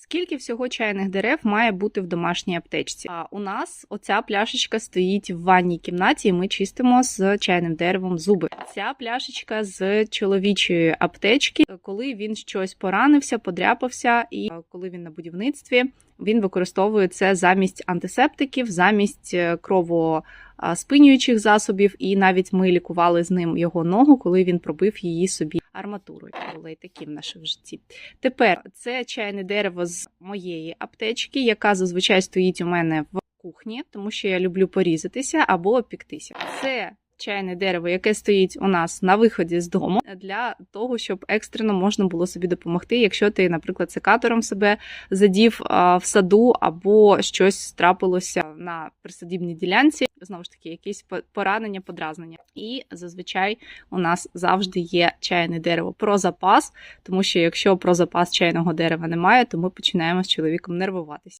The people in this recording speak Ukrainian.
Скільки всього чайних дерев має бути в домашній аптечці? А у нас оця пляшечка стоїть в ванній кімнаті, і ми чистимо з чайним деревом зуби. Ця пляшечка з чоловічої аптечки, коли він щось поранився, подряпався, і е, коли він на будівництві, він використовує це замість антисептиків, замість е, кровоспинюючих засобів, і навіть ми лікували з ним його ногу, коли він пробив її собі арматурою. Були й такі в нашому житті. Тепер це чайне дерево з моєї аптечки, яка зазвичай стоїть у мене в кухні, тому що я люблю порізатися або опіктися. Це чайне дерево, яке стоїть у нас на виході з дому, для того, щоб екстрено можна було собі допомогти, якщо ти, наприклад, секатором себе задів в саду, або щось трапилося на присадібній ділянці. Знову ж таки, якісь по- поранення, подразнення. І зазвичай у нас завжди є чайне дерево про запас, тому що якщо про запас чайного дерева немає, то ми починаємо з чоловіком нервуватися.